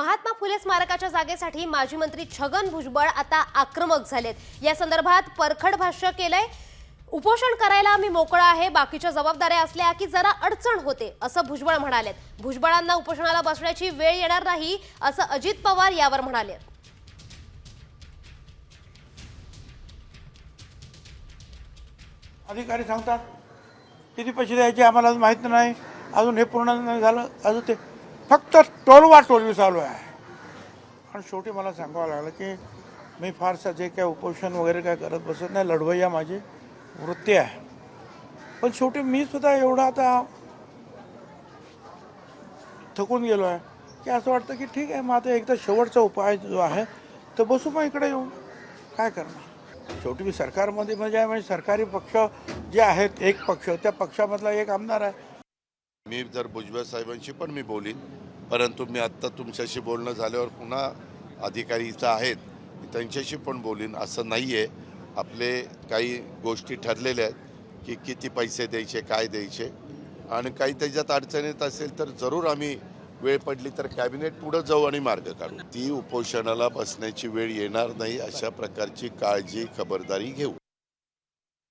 महात्मा फुले स्मारकाच्या जागेसाठी माजी मंत्री छगन भुजबळ आता आक्रमक झालेत. या संदर्भात परखड भाष्य केलंय. उपोषण करायला मी मोकळा आहे बाकीच्या जबाबदाऱ्या असल्या की जरा अडचण होते असं भुजबळ म्हणालेत. भुजबळांना उपोषणाला बसण्याची वेळ येणार नाही असं अजित पवार यावर म्हणाले. अधिकारी सांगतात किती पैसे द्यायचे आम्हाला अजून माहीत नाही अजून हे पूर्ण नाही झालं अजून ते फक्त टोलवा टोलवी चालू आहे. आणि शेवटी मला सांगावं लागलं की मी फारसं जे काय उपोषण वगैरे काय करत बसत नाही लढवय्या माझी वृत्ती आहे. पण शेवटी मी सुद्धा एवढा आता थकून गेलो आहे की असं वाटतं की ठीक आहे मग आता एकदा शेवटचा उपाय जो आहे तर बसू मग इकडे येऊन. काय करणार? शेवटी मी सरकारमध्ये म्हणजे आहे म्हणजे सरकारी पक्ष जे आहेत एक पक्ष त्या पक्षामधला एक आमदार आहे. मी जर भुजबळ साहेबांशी पण मी बोलीन. परंतु मी आत्ता तुमच्याशी बोलणं झाल्यावर पुन्हा अधिकारी इथं आहेत. त्यांच्याशी पण बोलीन. असं नाही आहे आपले काही गोष्टी ठरलेल्या आहेत की किती पैसे द्यायचे काय द्यायचे. आणि काही त्याच्यात अडचणीत येत असेल तर जरूर आम्ही वेळ पडली तर कॅबिनेट पुढं जाऊ आणि मार्ग काढू. ती उपोषणाला बसण्याची वेळ येणार नाही. अशा प्रकारची काळजी खबरदारी घेऊ.